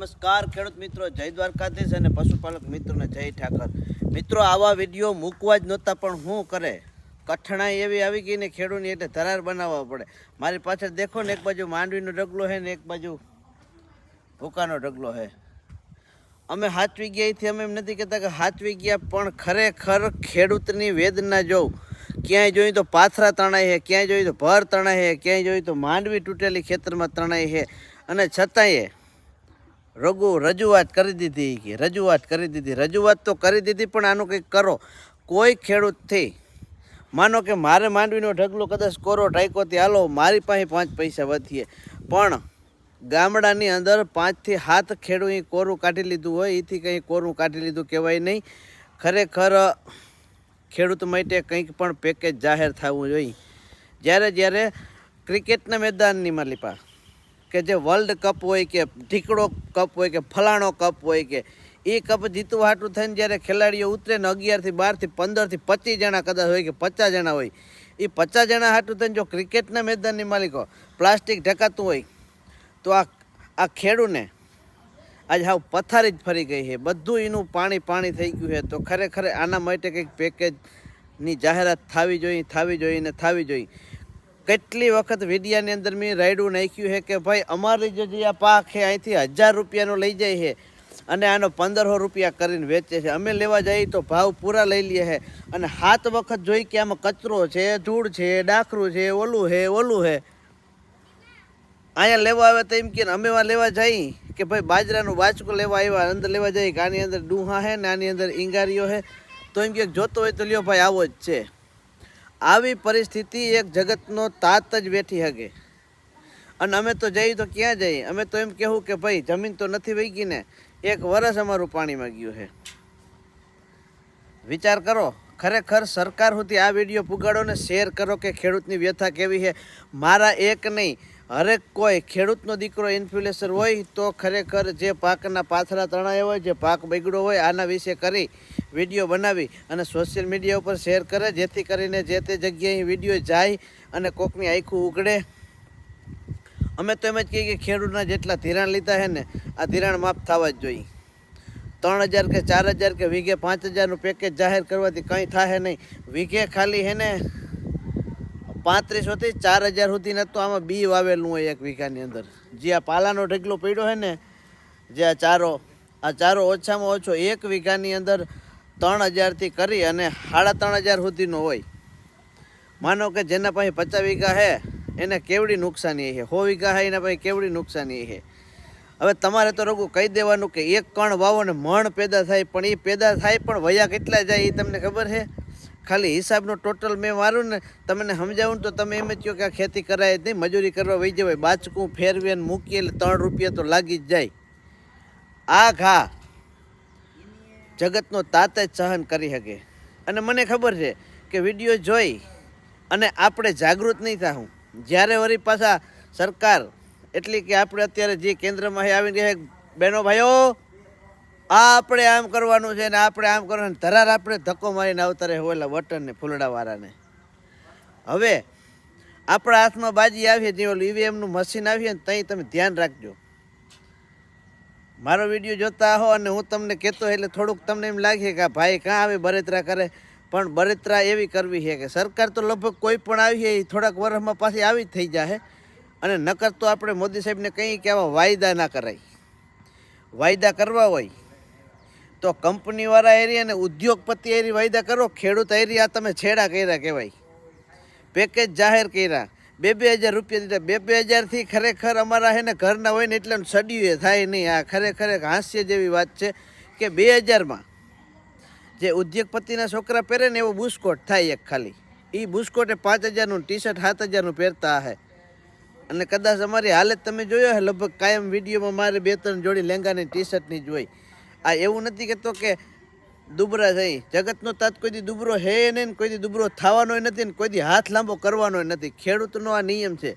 નમસ્કાર, ખેડૂત મિત્રો, જય દ્વારકાધીશ અને પશુપાલક મિત્રોને જય ઠાકર. મિત્રો, આવા વીડિયો મૂકવા જ નહોતા, પણ શું કરે? કઠણાઈ એવી આવી ગઈ ને ખેડૂતની એટલે ધરાર બનાવવા પડે. મારી પાછળ દેખો ને, એક બાજુ માંડવીનો ડગલો છે ને, એક બાજુ ભૂકાનો ડગલો છે અમે હાચવી ગયા એથી અમે એમ નથી કહેતા કે હાચવી ગયા, પણ ખરેખર ખેડૂતની વેદના જોઉં. ક્યાંય જોયું તો પાથરા તણાય છે ક્યાંય જોયું તો ભર તણાય છે ક્યાંય જોયું તો માંડવી તૂટેલી ખેતરમાં તણાય છે અને છતાંય રઘુ રજૂઆત કરી દીધી કે રજૂઆત કરી દીધી. રજૂઆત તો કરી દીધી પણ આનું કંઈક કરો. કોઈ ખેડૂતથી માનો કે મારે માંડવીનો ઢગલો કદાચ કોરો ટાઈકો થી હાલો, મારી પાસે પાંચ પૈસા વધીએ. પણ ગામડાની અંદર પાંચથી સાત ખેડૂએ કોરું કાઢી લીધું હોય એથી કંઈ કોરું કાઢી લીધું કહેવાય નહીં. ખરેખર ખેડૂત માટે કંઈક પણ પેકેજ જાહેર થવું જોઈએ. જ્યારે જ્યારે ક્રિકેટના મેદાનની માલિપા કે જે વર્લ્ડ કપ હોય કે ઢીકડો કપ હોય કે ફલાણો કપ હોય કે એ કપ જીતવા હાટું થઈને જ્યારે ખેલાડીઓ ઉતરે ને અગિયારથી બારથી પંદરથી પચીસ જણા કદાચ હોય કે પચાસ જણા હોય એ પચાસ જણા હાટું થઈને જો ક્રિકેટના મેદાનની માલિકો પ્લાસ્ટિક ઢકાતું હોય, તો આ આ ખેડૂને આજ હાવ પથારી જ ફરી ગઈ છે. બધું એનું પાણી પાણી થઈ ગયું છે. તો ખરેખર આના માટે કંઈક પેકેજની જાહેરાત થવી જોઈએ થવી જોઈએ ને થવી જોઈએ. કેટલી વખત વિડિયાની અંદર મેં રાયડું નાખ્યું છે કે ભાઈ, અમારી જે આ પાક છે, અહીંથી હજાર રૂપિયાનો લઈ જાય છે અને આનો પંદરસો રૂપિયા કરીને વેચે છે. અમે લેવા જઈએ તો ભાવ પૂરા લઈ લઈએ છે. અને સાત વખત જોઈ કે આમાં કચરો છે, ધૂળ છે, ડાખરું છે, ઓલું છે ઓલું છે. અહીંયા લેવા આવે તો એમ કે અમે લેવા જઈ કે ભાઈ, બાજરાનું બાચકું લેવા આવ્યા, અંદર લેવા જઈએ કે આની અંદર ડુહા છે ને આની અંદર ઈંગારીઓ છે. તો એમ કે જોતો હોય તો લ્યો ભાઈ, આવો જ છે. આવી પરિસ્થિતિ એક જગતનો તાત જ બેઠી હગે. અને અમે તો જઈએ તો ક્યાં જઈએ અમે તો એમ કહેવું કે ભાઈ, જમીન તો નથી વહી ને, એક વરસ અમારું પાણીમાં ગયું છે વિચાર કરો, ખરેખર સરકાર સુધી આ વીડિયો પુગાડો ને શેર કરો કે ખેડૂતની વ્યથા કેવી છે મારા એક નહીં, હરેક કોઈ ખેડૂતનો દીકરો ઇન્ફ્લુએન્સર હોય તો ખરેખર જે પાકના પાથરા તણાયા હોય, જે પાક બગડ્યો હોય, આના વિશે કરી વીડિયો બનાવી અને સોશિયલ મીડિયા ઉપર શેર કરે, જેથી કરીને જે તે જગ્યાએ વીડિયો જાય અને કોકની આખું ઉગડે. અમે તો એમ જ કહીએ કે ખેડૂતના જેટલા ધિરાણ લીધા છે ને, આ ધિરાણ માફ થવા જ જોઈએ. ત્રણ હજાર કે ચાર હજાર કે વીઘે પાંચ હજારનું પેકેજ જાહેર કરવાથી કંઈ થાય નહીં. વીઘે ખાલી હે ને પાંત્રીસોથી ચાર હજાર સુધીના તો આમાં બી વાવેલું હોય એક વીઘાની અંદર. જે આ પાલાનો ઢગલો પડ્યો છે ને, જે આ ચારો આ ચારો ઓછામાં ઓછો એક વીઘાની અંદર ત્રણ હજારથી કરી અને સાડા ત્રણ હજાર સુધીનો હોય. માનો કે જેના પાસે પચાસ વીઘા છે, એને કેવડી નુકસાની છે? સો વીઘા છે, એના પાસે કેવડી નુકસાની છે? હવે તમારે તો રઘુ કહી દેવાનું કે એક કણ વાવો ને મણ પેદા થાય, પણ એ પેદા થાય, પણ વયા કેટલા જાય એ તમને ખબર છે? ખાલી હિસાબનો ટોટલ મેં મારું ને તમને સમજાવું તો તમે એમ જ કહો કે આ ખેતી કરાય જ નહીં, મજૂરી કરવા વહી જવાય. બાચકું ફેરવીને મૂકીએ એટલે ત્રણ રૂપિયા તો લાગી જ જાય. આ ઘા જગતનો તાત જ સહન કરી શકે અને મને ખબર છે કે વીડિયો જોઈ અને આપણે જાગૃત નહીં થાહું. જ્યારે વળી પાછા સરકાર, એટલી કે આપણે અત્યારે જે કેન્દ્રમાં આવી કહે બહેનો ભાઈઓ આ આપણે આમ કરવાનું છે ને આપણે આમ કરવાનું ધરાર આપણે ધક્કો મારીને આવતા રહે ઓલા બટન ને ફૂલડાવાળાને. હવે આપણા હાથમાં બાજી આવીએ જે ઓલું ઈવીએમનું મશીન આવીએ ને ત્યાં તમે ધ્યાન રાખજો. મારો વીડિયો જોતા હો અને હું તમને કહેતો એટલે થોડુંક તમને એમ લાગે કે ભાઈ કાં આવે બરેતરા કરે. પણ બરેતરા એવી કરવી છે કે સરકાર તો લગભગ કોઈ પણ આવી છે એ થોડાક વર્ષમાં પાછી આવી થઈ જાય અને નકર તો આપણે મોદી સાહેબને કહીએ કે આવા વાયદા ના કરાય. વાયદા કરવા હોય તો કંપનીવાળા એરી અને ઉદ્યોગપતિ એરી વાયદા કરો. ખેડૂત એરિયા તમે છેડા કર્યા કહેવાય. પેકેજ જાહેર કર્યા. બે બે હજાર રૂપિયા દીધા. બે બે હજારથી ખરેખર અમારા હે ને ઘરના હોય ને એટલે સડ્યું એ થાય નહીં. આ ખરેખર એક હાસ્ય જેવી વાત છે કે બે હજારમાં જે ઉદ્યોગપતિના છોકરા પહેરે ને એવો બુસ્કોટ થાય એક ખાલી. એ બુસ્કોટે પાંચ હજારનું ટી શર્ટ સાત હજારનું પહેરતા હે. અને કદાચ અમારી હાલત તમે જોયો હે, લગભગ કાયમ વિડીયોમાં મારે બે ત્રણ જોડી લેંગાની ટી શર્ટની જ હોય. આ એવું નથી કહેતો કે દુબરા થઈ. જગતનો તાત કોઈ દી દુબરો હે નહીં કોઈ દુબરો થવાનો નથી ને કોઈ દી હાથ લાંબો કરવાનો નથી. ખેડૂતનો આ નિયમ છે.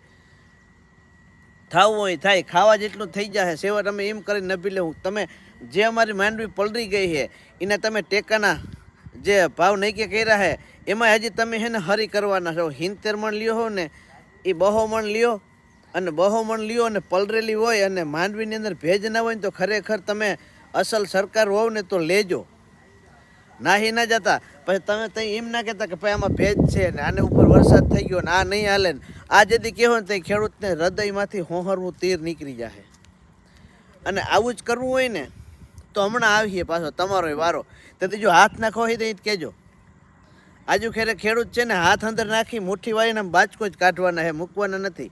થવું હોય થાય. ખાવા જેટલું થઈ જશે સેવા તમે એમ કરીને નભી લેવું તમે જે અમારી માંડવી પલરી ગઈ છે એને તમે ટેકાના જે ભાવ નહીં કે કર્યા છે એમાં હજી તમે એને હરી કરવાના છો. હિંતેર મણ લ્યો હો ને, એ બહો મણ લ્યો. અને બહો મણ લ્યો અને પલરેલી હોય અને માંડવીની અંદર ભેજ ના હોય ને તો ખરેખર તમે અસલ સરકાર હોવ ને તો લેજો. નાહી ના જતા. પછી તમે ત્યાં એમ ના કહેતા કે ભાઈ આમાં ભેજ છે ને આને ઉપર વરસાદ થઈ ગયો ને આ નહીં હાલે ને. આ જેથી કહેવો ને તે ખેડૂતને હૃદયમાંથી હોહરવું તીર નીકળી જાય અને આવું જ કરવું હોય ને, તો હમણાં આવીએ પાછો તમારો વારો. તેથી જો હાથ નાખો હોય તો જ કહેજો. આજુ ખેરે ખેડૂત છે ને હાથ અંદર નાખી મુઠ્ઠી વાળીને બાચકો જ કાઢવાના છે મૂકવાના નથી.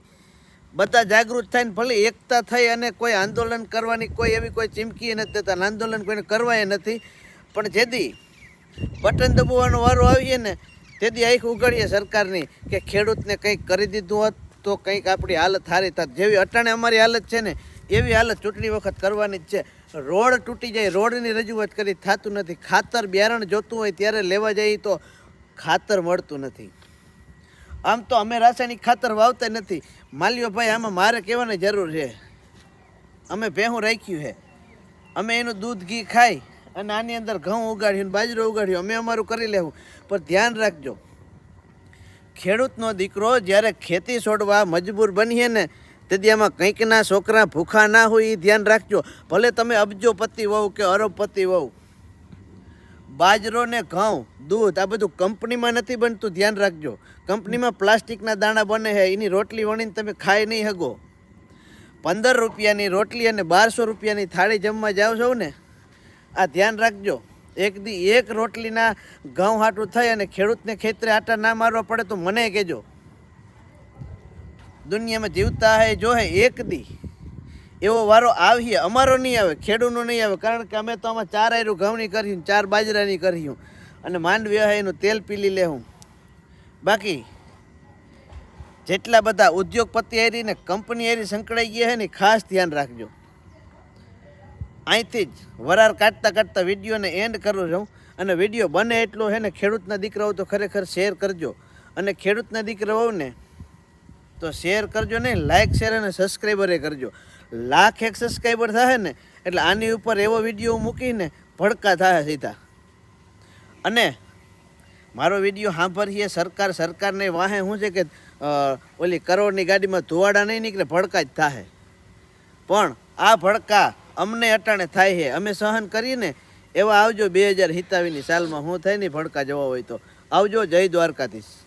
બધા જાગૃત થઈને ભલે એકતા થઈ અને કોઈ આંદોલન કરવાની કોઈ એવી કોઈ ચીમકી નથી દેતા આંદોલન કોઈને કરવાય નથી. પણ જેથી બટન દબાવવાનો વારો આવીએ ને, તેથી આંખ ઉગાડીએ સરકારની કે ખેડૂતને કંઈક કરી દીધું હોત તો કંઈક આપણી હાલત સારી થાત. જેવી અટાણે અમારી હાલત છે ને, એવી હાલત ચૂંટણી વખત કરવાની જ છે. રોડ તૂટી જાય, રોડની રજૂઆત કરી, થતું નથી. ખાતર બિયારણ જોતું હોય ત્યારે લેવા જઈએ તો ખાતર મળતું નથી. આમ તો અમે રાસાયણિક ખાતર વાવતા નથી. માલ્યો ભાઈ, આમાં મારે કહેવાની જરૂર છે. અમે ભેહું રાખ્યું છે. અમે એનું દૂધ ઘી ખાઈ અને આની અંદર ઘઉં ઉગાડ્યું બાજરો ઉગાડ્યું, અમે અમારું કરી લેવું. પણ ધ્યાન રાખજો, ખેડૂતનો દીકરો જ્યારે ખેતી છોડવા મજબૂર બનીએ ને તેથી આમાં કંઈકના છોકરા ભૂખા ના હોય એ ધ્યાન રાખજો. ભલે તમે અબજોપતિ વહુ કે અરબપતિ વહુ, બાજરો ને ઘઉં, દૂધ, આ બધું કંપનીમાં નથી બનતું, ધ્યાન રાખજો. કંપનીમાં પ્લાસ્ટિકના દાણા બને છે એની રોટલી વણીને તમે ખાઈ નહીં શકો પંદર રૂપિયાની રોટલી અને બારસો રૂપિયાની થાળી જમવા જાઓ છો ને આ ધ્યાન રાખજો. એક દી એક રોટલીના ઘઉં હાટું થઈ અને ખેડૂતને ખેતરે આટા ના મારવા પડે તો મને કહેજો. દુનિયામાં જીવતા હે જો હે એક દી. એવો વારો આવીએ, અમારો નહીં આવે ખેડૂતનો નહીં આવે, કારણ કે અમે તો આમાં ચાર આયરું ઘઉંની કર્યું ચાર બાજરાની કર્યું અને માંડવી હોય એનું તેલ પીલી લેવું બાકી, જેટલા બધા ઉદ્યોગપતિ એરી કંપની એરી સંકળાઈ ગયા છે ને, ખાસ ધ્યાન રાખજો. અહીંથી જ વરાર કાઢતા કાઢતા વિડીયોને એન્ડ કરું છું. અને વીડિયો બને એટલો છે ને ખેડૂતના દીકરાઓ તો ખરેખર શેર કરજો. અને ખેડૂતના દીકરાઓ ને તો શેર કરજો ને લાઇક શેર અને સબસ્ક્રાઈબરે કરજો. લાખ એક સબસ્ક્રાઈબર થાય ને, એટલે આની ઉપર એવો વીડિયો મૂકીને ભડકા થાય સીધા. અને મારો વીડિયો સાંભળીએ સરકાર, સરકારને વાહે શું છે કે ઓલી કરોડની ગાડીમાં ધોવાડા નહીં નીકળે, ભડકા જ થાય પણ આ ભડકા અમને અટાણે થાય છે. અમે સહન કરીને એવા આવજો બે હજાર હિતાવીની સાલમાં. હું થાય ને ભડકા જવા હોય તો. આવજો જય દ્વારકાધીશ.